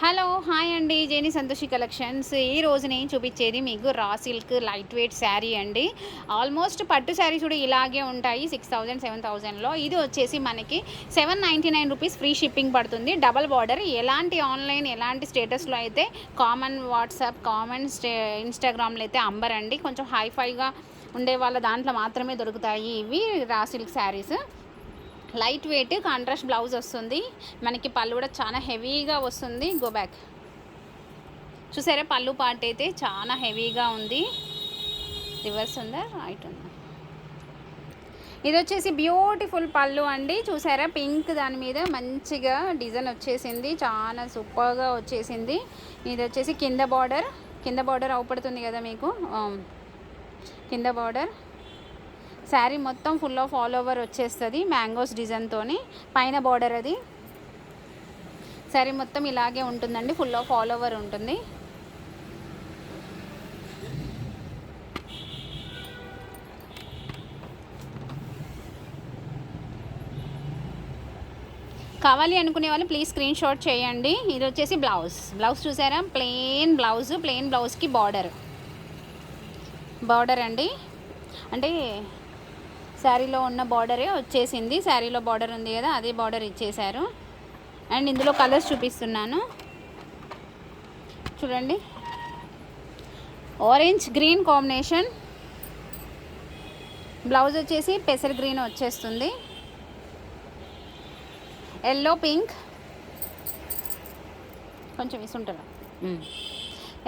Hello hi అండి. Jeni Santoshi collections. ఈ రోజు నేను చూపించేది మీకు raw silk light weight sari అండి. ఆల్మోస్ట్ పట్టు శారీస్ కూడా ఇలాగే ఉంటాయి సిక్స్ థౌజండ్ సెవెన్ థౌజండ్లో. ఇది వచ్చేసి మనకి seven ninety nine rupees free shipping పడుతుంది. Double border. ఎలాంటి ఆన్లైన్ ఎలాంటి స్టేటస్లో అయితే కామన్ వాట్సాప్ కామన్ స్టే ఇన్స్టాగ్రామ్లో అయితే అంబరండి కొంచెం హైఫైగా ఉండే వాళ్ళ దాంట్లో మాత్రమే దొరుకుతాయి ఇవి raw silk saris. Light weight contrast blouse వస్తుంది. మనకి పళ్ళు కూడా చాలా హెవీగా వస్తుంది. గో బ్యాక్ చూసారా? పళ్ళు పార్ట్ అయితే చాలా హెవీగా ఉంది. రివర్స్ ఉందా? రైట్ ఉందా? ఇది వచ్చేసి బ్యూటిఫుల్ పళ్ళు అండి. చూసారా? పింక్ దాని మీద మంచిగా డిజైన్ వచ్చేసింది. చాలా సూపర్గా వచ్చేసింది. ఇది వచ్చేసి కింద బార్డర్ కింద బార్డర్ అవుపడుతుంది కదా మీకు? Um, కింద బార్డర్ శారీ మొత్తం ఫుల్ ఆఫ్ ఆల్ ఓవర్ వచ్చేస్తుంది మ్యాంగోస్ డిజైన్తో పైన బార్డర్ అది. శారీ మొత్తం ఇలాగే ఉంటుందండి ఫుల్ ఆఫ్ ఆల్ ఓవర్ ఉంటుంది. కావాలి అనుకునే వాళ్ళు ప్లీజ్ స్క్రీన్ షాట్ చేయండి. ఇది వచ్చేసి బ్లౌజ్ బ్లౌజ్ చూసారా? ప్లెయిన్ బ్లౌజ్ ప్లెయిన్ బ్లౌజ్కి బార్డర్ బార్డర్ అండి. అంటే శారీలో ఉన్న బార్డరే వచ్చేసింది. శారీలో బార్డర్ ఉంది కదా అదే బార్డర్ ఇచ్చేశారు. అండ్ ఇందులో కలర్స్ చూపిస్తున్నాను. చూడండి. Orange green combination. బ్లౌజ్ వచ్చేసి పెసర్ గ్రీన్ వచ్చేస్తుంది. Yellow pink. కొంచెం ఇసుంటారా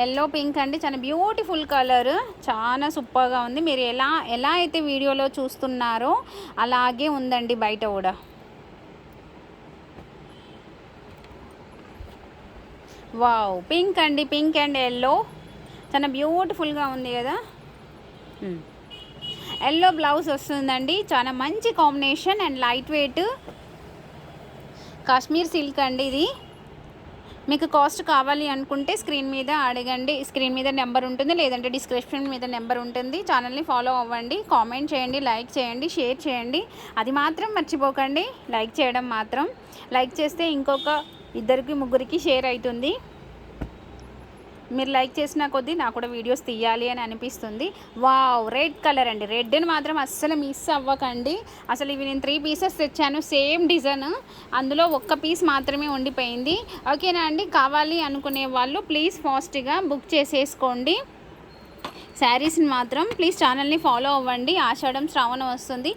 ఎల్లో పింక్ అండి. చాలా బ్యూటిఫుల్ కలర్ చాలా సూపర్గా ఉంది. మీరు ఎలా ఎలా అయితే వీడియోలో చూస్తున్నారో అలాగే ఉందండి బయట కూడా. వావ్ పింక్ అండి. పింక్ అండ్ ఎల్లో చాలా బ్యూటిఫుల్గా ఉంది కదా. Hmm. ఎల్లో బ్లౌజ్ వస్తుందండి. చాలా మంచి combination and light weight Kashmir silk అండి ఇది. మీకు కాస్ట్ కావాలి అనుకుంటే స్క్రీన్ మీద అడగండి. స్క్రీన్ మీద నెంబర్ ఉంటుంది లేదంటే డిస్క్రిప్షన్ మీద నెంబర్ ఉంటుంది. ఛానల్ని ఫాలో అవ్వండి కామెంట్ చేయండి లైక్ చేయండి షేర్ చేయండి. అది మాత్రం మర్చిపోకండి. లైక్ చేయడం మాత్రం. లైక్ చేస్తే ఇంకొక ఇద్దరికి ముగ్గురికి షేర్ అవుతుంది. మీరు లైక్ చేసిన కొద్దీ నాకు కూడా వీడియోస్ తీయాలి అని అనిపిస్తుంది. వావ్ రెడ్ కలర్ అండి. రెడ్ని మాత్రం అస్సలు మిస్ అవ్వకండి. అసలు ఇవి నేను త్రీ పీసెస్ తెచ్చాను సేమ్ డిజైన్. అందులో ఒక్క పీస్ మాత్రమే ఉండిపోయింది. ఓకేనా అండి? కావాలి అనుకునే వాళ్ళు ప్లీజ్ ఫాస్ట్గా బుక్ చేసేసుకోండి. శారీస్ని మాత్రం ప్లీజ్ ఛానల్ని ఫాలో అవ్వండి. ఆషాఢం శ్రావణం వస్తుంది.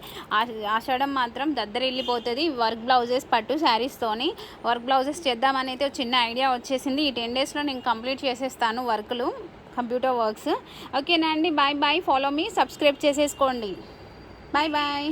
ఆషాఢం మాత్రం దద్దర వెళ్ళిపోతుంది వర్క్ బ్లౌజెస్ పట్టు శారీస్తోని వర్క్ బ్లౌజెస్ చేద్దామని అయితే ఒక చిన్న ఐడియా వచ్చేసింది. ఈ టెన్ డేస్లో నేను కంప్లీట్ చేసేస్తాను వర్క్లు కంప్యూటర్ వర్క్స్ ఓకేనా అండి bye bye follow me subscribe చేసేసుకోండి. Bye bye